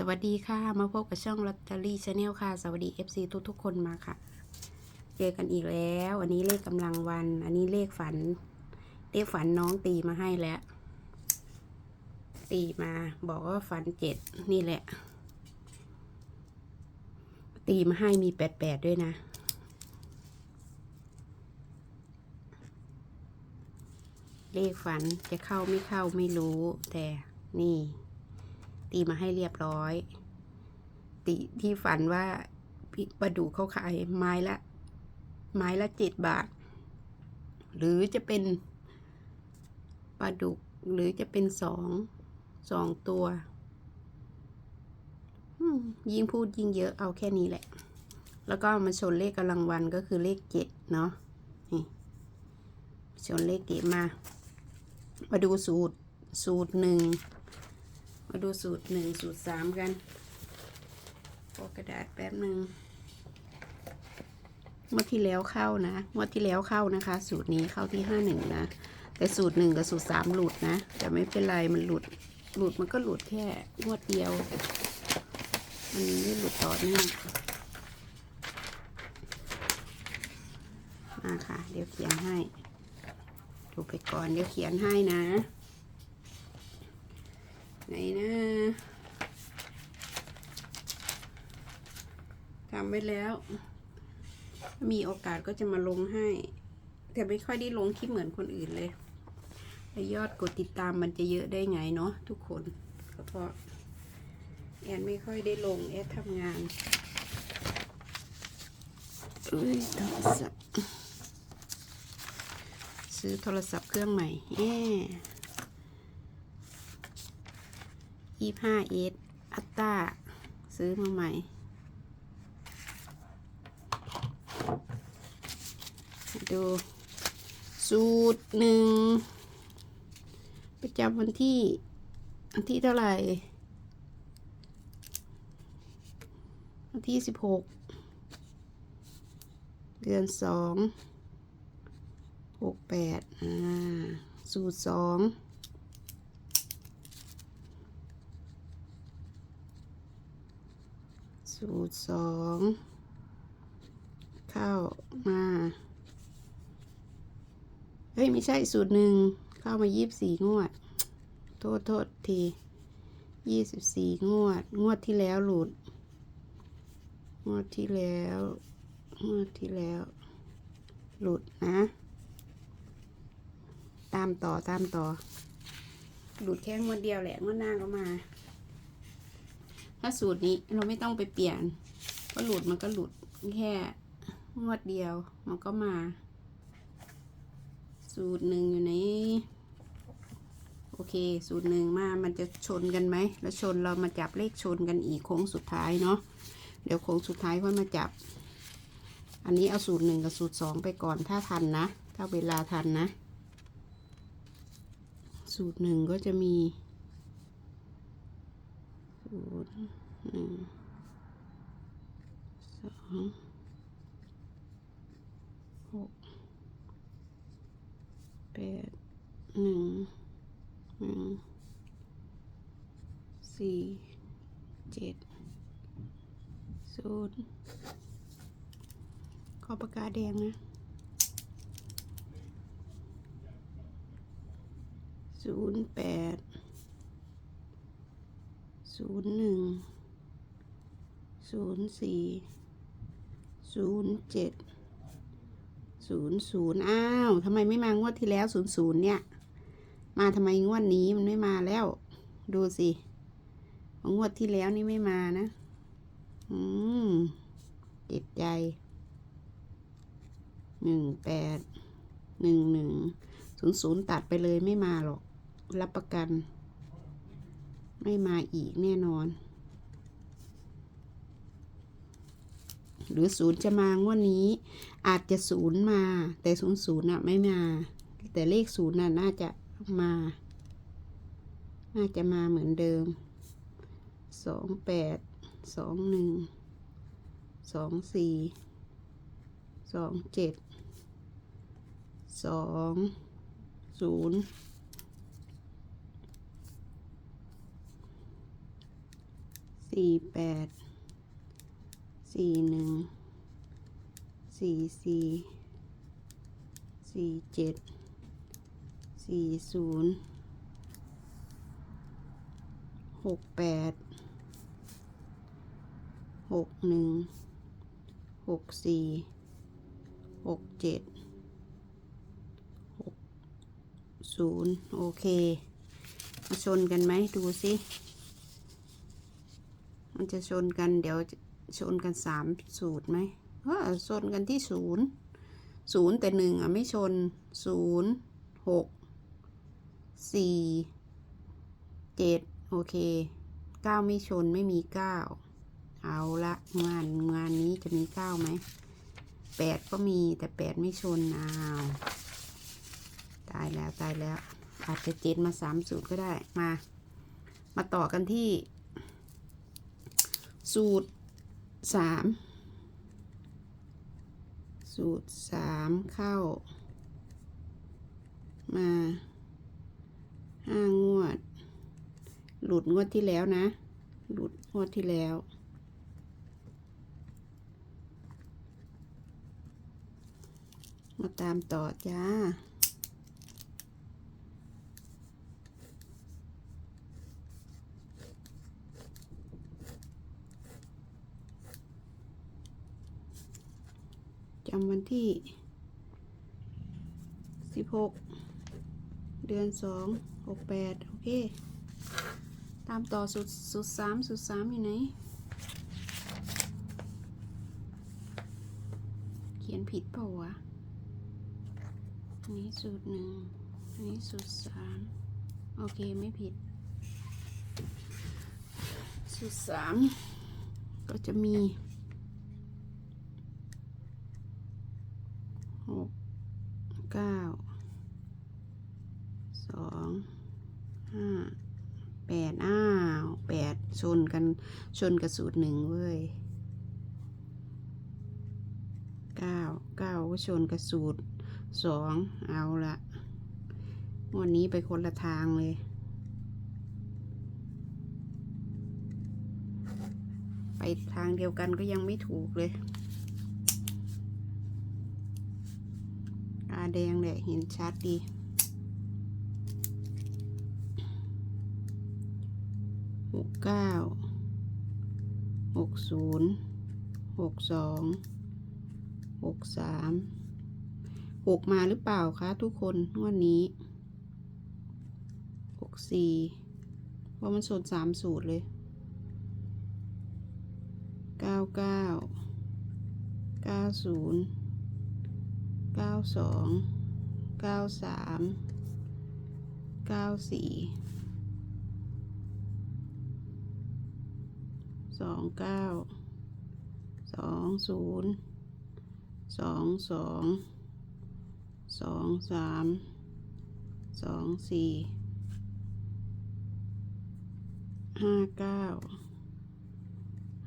สวัสดีค่ะ มาพบกับช่องลอตเตอรี่ชาแนลค่ะ สวัสดี FC ทุกทุกคนมาค่ะ เจอกันอีกแล้ว อันนี้เลขกำลังวัน อันนี้เลขฝัน เลขฝันน้องตีมาให้แล้ว ตีมาบอกว่าฝันเจ็ดนี่แหละ ตีมาให้มีแปดแปดด้วยนะ เลขฝันจะเข้าไม่เข้าไม่รู้แต่นี่ ตีมาให้เรียบร้อย ตีที่ฝันว่าพี่ปลาดุกเขาขายไม้ละ ไม้ละเจ็ดบาท หรือจะเป็นปลาดุกหรือจะเป็นสองสองตัวยิ่งพูดยิ่งเยอะเอาแค่นี้แหละ แล้วก็มาชนเลขกำลังวันก็คือเลขเจ็ดเนาะนี่ชนเลขเจ็ดมา มาดูสูตรสูตรหนึ่ง มาดูสูตรหนึ่งสูตรสามกันพอกระดาษแป๊บหนึ่งงวดที่แล้วเข้านะงวดที่แล้วเข้านะคะ สูตรนี้เข้าที่ห้าหนึ่งนะ แต่สูตรหนึ่งกับสูตรสามหลุดนะ แต่ไม่เป็นไรมันหลุด หลุดมันก็หลุดแค่งวดเดียวมันไม่หลุดต่อเนื่องมาค่ะ เดี๋ยวเขียนให้ ดูไปก่อน เดี๋ยวเขียนให้นะ ไหนนะทำไว้แล้ว มีโอกาสก็จะมาลงให้ แต่ไม่ค่อยได้ลงคลิปเหมือนคนอื่นเลยแล้วยอดกดติดตามมันจะเยอะได้ไงเนาะทุกคนก็เพราะแอนไม่ค่อยได้ลงแอดทำงานเอ้ยโทรศัพท์ซื้อโทรศัพท์เครื่องใหม่แย่ ยี่ห้าเอสอัตตาซื้อมาใหม่ดูสูตรหนึ่งประจำวันที่วันที่เท่าไหร่ วันที่สิบหกเดือนสองหกแปดอ่า สูตรสอง สูตรสองเข้ามาเฮ้ยไม่ใช่สูตรหนึ่งเข้ามายี่สิบสี่งวด โทษโทษทียี่สิบสี่งวด งวดที่แล้วหลุด งวดที่แล้ว งวดที่แล้ว หลุดนะ ตามต่อตามต่อ หลุดแค่งวดเดียวแหละ งวดหน้าก็มา ถ้าสูตรนี้เราไม่ต้องไปเปลี่ยน ก็หลุดมันก็หลุดแค่งวดเดียวมันก็มา สูตรหนึ่งอยู่ในโอเค สูตรหนึ่งมามันจะชนกันไหม แล้วชนเรามาจับเลขชนกันอีกโค้งสุดท้ายเนาะเดี๋ยวโค้งสุดท้ายค่อยมาจับ อันนี้เอาสูตรหนึ่งกับสูตรสองไปก่อนถ้าทันนะ ถ้าเวลาทันนะ สูตรหนึ่งก็จะมี สูตรหนึ่งสองหกแปดหนึ่งหนึ่งสี่เจ็ดศูนย์ขอปากกาแดงนะศูนย์แปด ศูนย์หนึ่งศูนย์สี่ศูนย์เจ็ดศูนย์ศูนย์อ้าวทำไมไม่มางวดที่แล้วศูนย์ศูนย์เนี่ย มาทำไมงวดนี้มันไม่มาแล้ว ดูสิงวดที่แล้วนี่ไม่มานะ อืมเจ็บใจหนึ่งแปดหนึ่งหนึ่งศูนย์ศูนย์ตัดไปเลยไม่มาหรอก รับประกัน ไม่มาอีกแน่นอน หรือศูนย์จะมางวดนี้ อาจจะศูนย์มา แต่ศูนย์ศูนย์น่ะไม่มา แต่เลขศูนย์น่ะน่าจะมา น่าจะมาเหมือนเดิมสองแปดสองหนึ่งสองสี่สองเจ็ดสองศูนย์ สี่แปดสี่หนึ่งสี่สี่สี่เจ็ดสี่ศูนย์หกแปดหกหนึ่งหกสี่หกเจ็ดหกศูนย์โอเค มาชนกันไหมดูสิ จะชนกันเดี๋ยวชนกันสามสูตรไหมเออชนกันที่ศูนย์ศูนย์แต่หนึ่งอะไม่ชนศูนย์หกสี่เจ็ดโอเคเก้าไม่ชนไม่มีเก้าเอาละงานงานนี้จะมีเก้าไหมแปดก็มีแต่แปดไม่ชนอ้าวตายแล้วตายแล้วอาจจะเจ็ดมาสามสูตรก็ได้มา มาต่อกันที่ สูตรสามสูตรสามเข้า มาห้างวด หลุดงวดที่แล้วนะ หลุดงวดที่แล้ว มาตามต่อจ้า จำวันที่สิบหกเดือนสองหกแปดโอเค ตามต่อสุดสุดสามสุดสามอยู่ไหน เขียนผิดเปล่าวะอันนี้สูตรหนึ่งอันนี้สูตรสามโอเค ไม่ผิด สูตรสามก็จะมี หกเก้าสองห้าแปดอ้าวแปดชนกันชนกับสูตรหนึ่งเว้ยเก้าเก้าก็ชนกับสูตรสองเอาละวันนี้ไปคนละทางเลยไปทางเดียวกันก็ยังไม่ถูกเลย ตา แดงเลยเห็นชัดดี หกเก้า หกศูนย์หกสอง หกสาม หกมาหรือเปล่าคะทุกคนงวันนี้ หกสี่เพราะมันโซนสามสูตรเลย เก้าเก้า เก้าศูนย์ เก้าสองเก้าสามเก้าสี่สองเก้าสองศูนย์สองสองสองสามสองสี่ห้าเก้า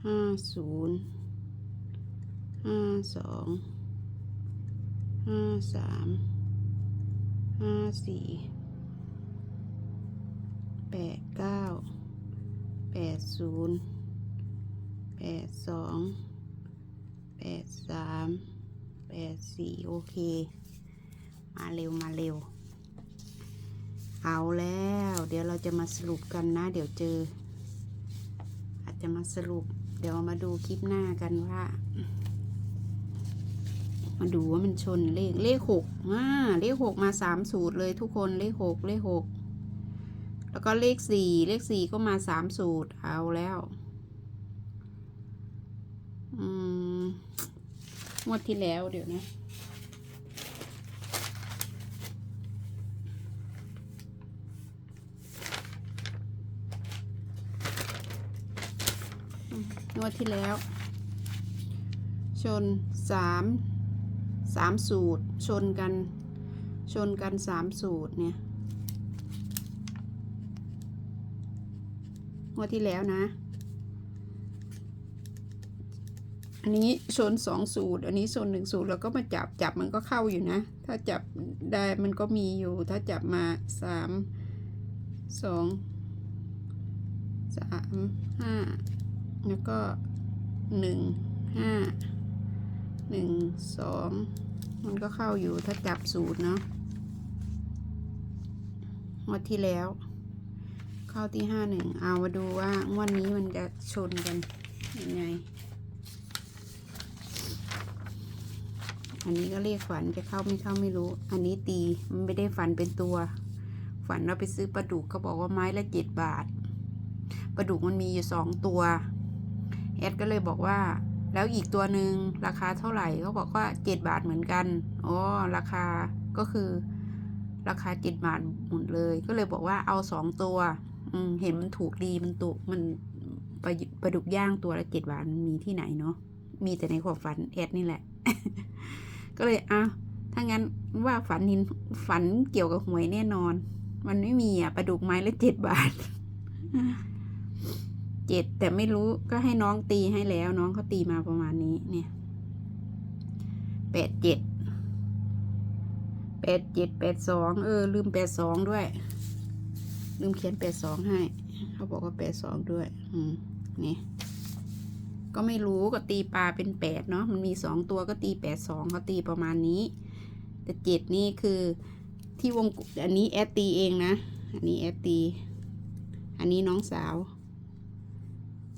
ห้าศูนย์ห้าสอง ห้าสามห้าสี่แปดเก้าแปดศูนย์แปดสองแปดสามแปดสี่โอเค มาเร็วมาเร็ว เอาแล้ว เดี๋ยวเราจะมาสรุปกันนะ เดี๋ยวเจอ อาจจะมาสรุป เดี๋ยวมาดูคลิปหน้ากันว่า มาดูว่ามันชนเลขเลขหกอ่าเลขหกมาสามสูตรเลยทุกคนเลขหกเลขหกแล้วก็เลขสี่เลขสี่ก็มาสามสูตรเอาแล้วอืมงวดที่แล้วเดี๋ยวนะงวดที่แล้ว ชนสาม สามสูตร ชนกัน ชนกันสามสูตรเนี่ยงวดที่แล้วนะ อันนี้ชนสองสูตร อันนี้ชนหนึ่งสูตร แล้วก็มาจับ จับมันก็เข้าอยู่นะ ถ้าจับได้มันก็มีอยู่ ถ้าจับมาสามสองสามห้าแล้วก็หนึ่งห้า หนึ่งสองมันก็เข้าอยู่ถ้าจับสูตรเนาะงวดที่แล้ว เข้าที่ห้าหนึ่งเอามาดูว่างวดนี้มันจะชนกันยังไง อันนี้ก็เรียกฝันจะเข้าไม่เข้าไม่รู้ อันนี้ตีมันไม่ได้ฝันเป็นตัว ฝันเราไปซื้อปลาดุกเขาบอกว่าไม้ละเจ็ดบาทปลาดุกมันมีอยู่สองตัวแอดก็เลยบอกว่า แล้วอีกตัวหนึ่งราคาเท่าไหร่เขาบอกว่าเจ็ดบาทเหมือนกันอ๋อราคาก็คือ ราคาเจ็ดบาทหมดเลย ก็เลยบอกว่าเอาสองตัว อืมเห็นมันถูกดีมันตุมันปลาปลาดุกย่างตัวละเจ็ดบาทมันมีที่ไหนเนาะมีแต่ในความฝันแอดนี่แหละ ก็เลยอะถ้างั้นว่าฝันเห็นฝันเกี่ยวกับหวยแน่นอน มันไม่มีอะปลาดุกไม้ละเจ็ดบาท เจ็ดแต่ไม่รู้ก็ให้น้องตีให้แล้ว น้องเขาตีมาประมาณนี้เนี่ยแปดเจ็ดแปดเจ็ดแปดสองเออ ลืมแปดสองด้วย ลืมเขียนแปดสองให้ เขาบอกว่าแปดสองด้วย อืมนี่ก็ไม่รู้ก็ตีปลาเป็นแปดเนาะมันมีสองตัวก็ตีแปดสองเขาตีประมาณนี้ แต่เจ็ดนี่คือที่วงกอันนี้แอดตีเองนะ อันนี้แอดตี อันนี้น้องสาว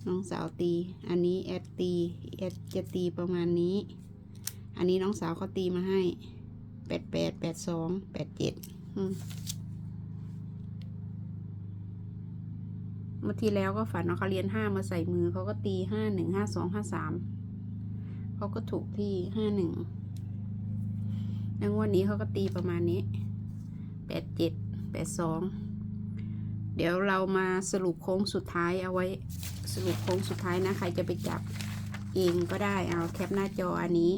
น้องสาวตี อันนี้แอดตีแอดจะตีประมาณนี้ อันนี้น้องสาวเขาตีมาให้แปดแปดแปดสองแปดเจ็ดเมื่อที่แล้วก็ฝันว่าเขาเรียนห้ามาใส่มือเขาก็ตีห้าหนึ่งห้าสองห้าสามเขาก็ถูกที่ห้าหนึ่งแล้วงวันนี้เขาก็ตีประมาณนี้แปดเจ็ดแปดสอง เดี๋ยวเรามาสรุปโค้งสุดท้ายเอาไว้สรุปโค้งสุดท้ายนะ ใครจะไปจับเองก็ได้เอาแคปหน้าจออันนี้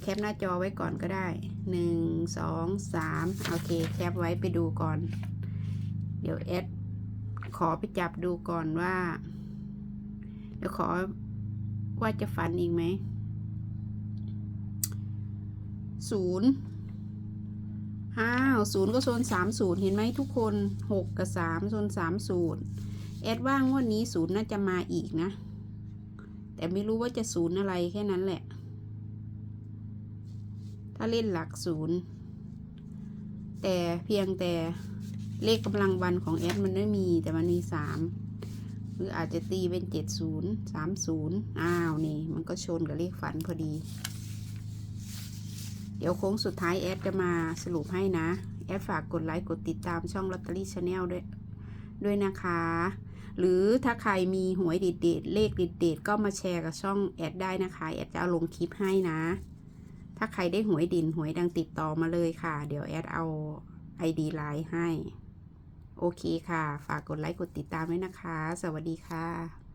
แคปหน้าจอไว้ก่อนก็ได้หนึ่งสองสามโอเค แคปไว้ไปดูก่อน เดี๋ยวแอดขอไปจับดูก่อนว่าเดี๋ยวขอว่าจะฝันอีกไหมศูนย์ อ้าวศูนย์ก็โซนสามศูนย์เห็นไหมทุกคนหกกับสามโซนสามศูนย์แอดว่างวันนี้ศูนย์น่าจะมาอีกนะ แต่ไม่รู้ว่าจะศูนย์อะไรแค่นั้นแหละ ถ้าเล่นหลักศูนย์แต่เพียงแต่เลขกำลังวันของแอดมันไม่มีแต่มันมีสามหรืออาจจะตีเป็นเจ็ดศูนย์สามศูนย์อ้าวนี่ มันก็ชนกับเลขฝันพอดี ดี๋ยวโค้งสุดท้ายแอดจะมาสรุปให้นะ แอดฝากกดไลค์กดติดตามช่องลอตเตอรี่ชาแนลด้วยด้วยนะคะ หรือถ้าใครมีหวยเด็ดๆเลขเด็ดๆก็มาแชร์กับช่องแอดได้นะคะ แอดจะเอาลงคลิปให้นะ ถ้าใครได้หวยดินหวยดังติดต่อมาเลยค่ะ เดี๋ยวแอดเอา ID ไลน์ให้ โอเคค่ะ ฝากกดไลค์กดติดตามด้วยนะคะ สวัสดีค่ะ